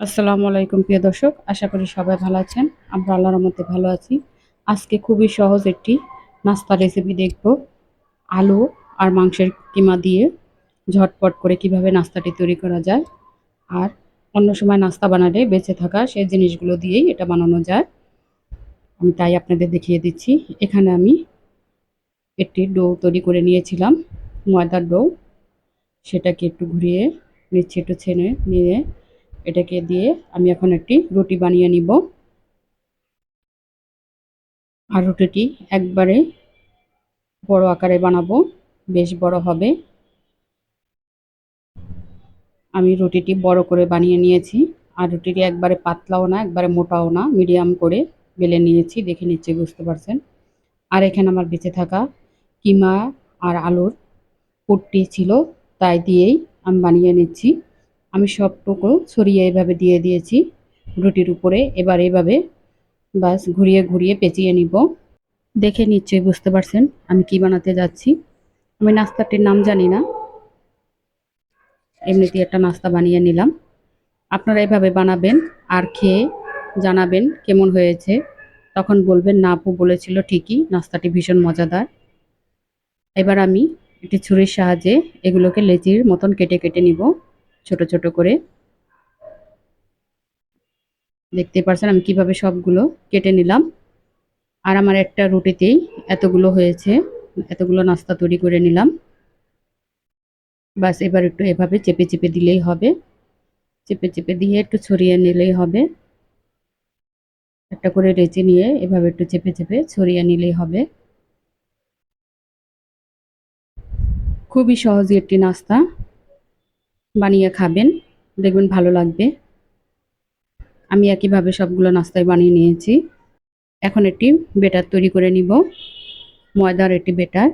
আসসালামু আলাইকুম, প্রিয় দর্শক। আশা করি সবাই ভালো আছেন। আমরা আল্লাহর মধ্যে ভালো আছি। আজকে খুবই সহজ একটি নাস্তা রেসিপি দেখব। আলু আর মাংসের কিমা দিয়ে ঝটপট করে কীভাবে নাস্তাটি তৈরি করা যায় আর অন্য সময় নাস্তা বানালে বেঁচে থাকা সেই জিনিসগুলো দিয়েই এটা বানানো যায়। আমি তাই আপনাদের দেখিয়ে দিচ্ছি। এখানে আমি একটি ডো তৈরি করে নিয়েছিলাম, ময়দার ডো। সেটাকে একটু ঘুরিয়ে নিচ্ছি একটু ছেনে নিয়ে এটাকে দিয়ে আমি এখন একটি রুটি বানিয়ে নিব। আর রুটিটি একবারে বড় আকারে বানাবো, বেশ বড় হবে। আমি রুটিটি বড় করে বানিয়ে নিয়েছি। আর রুটিটি একবারে পাতলাও না, একবারে মোটাও না, মিডিয়াম করে বেলে নিয়েছি, দেখে নিচ্ছে বুঝতে পারছেন। আর এখানে আমার বেঁচে থাকা কিমা আর আলুর পুটটি ছিল, তাই দিয়েই আমি বানিয়ে নিচ্ছি। আমি সবটুকু ছড়িয়ে এভাবে দিয়ে দিয়েছি রুটির উপরে। এবার এভাবে বাস ঘুরিয়ে ঘুরিয়ে পেঁচিয়ে নিব। দেখে নিশ্চয়ই বুঝতে পারছেন আমি কি বানাতে যাচ্ছি। আমি নাস্তাটির নাম জানি না। এমনিতে একটা নাস্তা বানিয়ে নিলাম। আপনারা এভাবে বানাবেন আর খেয়ে জানাবেন কেমন হয়েছে। তখন বলবেন, না আপু বলেছিল ঠিকই, নাস্তাটি ভীষণ মজাদার। এবার আমি একটি ছুরির সাহায্যে এগুলোকে লেচির মতন কেটে কেটে নিব। ছোট ছোট করে। দেখতে পারছেন আমি কীভাবে সবগুলো কেটে নিলাম। আর আমার একটা রুটিতেই এতগুলো হয়েছে, এতগুলো নাস্তা তৈরি করে নিলাম। বাস এবার একটু এভাবে চেপে চেপে দিলেই হবে। চেপে চেপে দিয়ে একটু ছড়িয়ে নিলেই হবে। একটা করে রেচে নিয়ে এভাবে একটু চেপে চেপে ছড়িয়ে নিলেই হবে। খুবই সহজই একটি নাস্তা। বানিয়ে খাবেন। দেখবেন ভালো লাগবে। আমি একইভাবে সবগুলো নাস্তায় বানিয়ে নিয়েছি। এখন একটি বেটার তৈরি করে নিব। ময়দার একটি বেটার।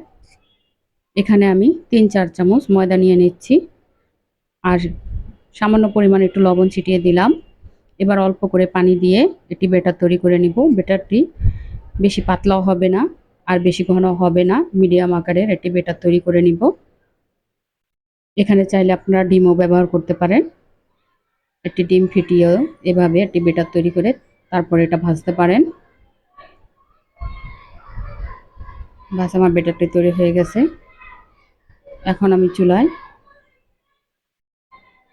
এখানে আমি তিন চার চামচ ময়দা নিয়ে নিচ্ছি। আর সামান্য পরিমাণ একটু লবণ ছিটিয়ে দিলাম। এবার অল্প করে পানি দিয়ে একটি বেটার তৈরি করে নিব। বেটারটি বেশি পাতলাও হবে না আর বেশি ঘন হবে না। মিডিয়াম আকারের একটি বেটার তৈরি করে নিব। এখানে চাইলে আপনারা ডিমও ব্যবহার করতে পারেন। একটি ডিম ফিটিয়েও এভাবে একটি বেটার তৈরি করে তারপরে এটা ভাজতে পারেন। বাস, আমার বেটারটি তৈরি হয়ে গেছে। এখন আমি চুলায়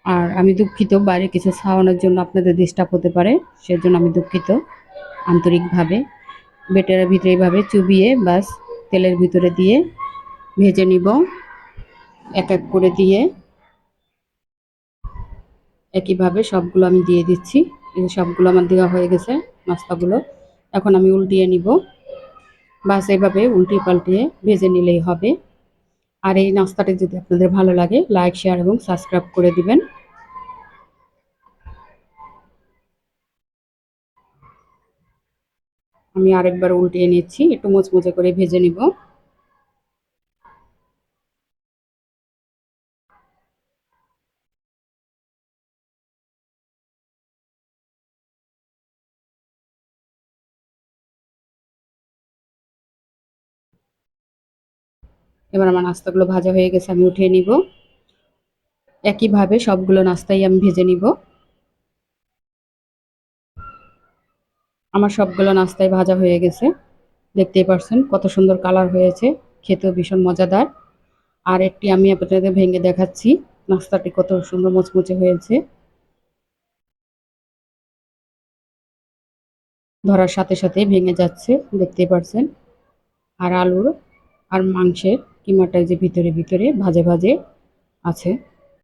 আর আমি দুঃখিত, বাইরে কিছু ছাওয়ানোর জন্য আপনাদের ডিস্টার্ব হতে পারে, সেজন্য আমি দুঃখিত। আন্তরিকভাবে বেটারের ভিতরে এইভাবে চুবিয়ে বাস তেলের ভিতরে দিয়ে ভেজে নিব। এক এক করে দিয়ে একইভাবে সবগুলো আমি দিয়ে দিচ্ছি। সবগুলো আমার দেওয়া হয়ে গেছে নাস্তাগুলো। এখন আমি উল্টিয়ে নিব। বাস এইভাবে উল্টিয়ে পাল্টিয়ে ভেজে নিলেই হবে। আর এই নাস্তাটি যদি আপনাদের ভালো লাগে, লাইক, শেয়ার এবং সাবস্ক্রাইব করে দিবেন। আমি আরেকবার উল্টিয়ে নিচ্ছি। একটু মুচমুচে করে ভেজে নিব। এবার আমার নাস্তাগুলো ভাজা হয়ে গেছে, আমি উঠিয়ে নিব। একইভাবে সবগুলো নাস্তাই আমি ভেজে নিব। আমার সবগুলো নাস্তাই ভাজা হয়ে গেছে। দেখতেই পারছেন কত সুন্দর কালার হয়েছে, খেতেও ভীষণ মজাদার। আর একটি আমি আপনাদের ভেঙে দেখাচ্ছি, নাস্তাটি কত সুন্দর মুচমুচে হয়েছে। ধরার সাথে সাথে ভেঙে যাচ্ছে, দেখতেই পারছেন। আর আলুর আর মাংসের কিমাটা যে ভিতরে ভিতরে ভাজে ভাজে আছে।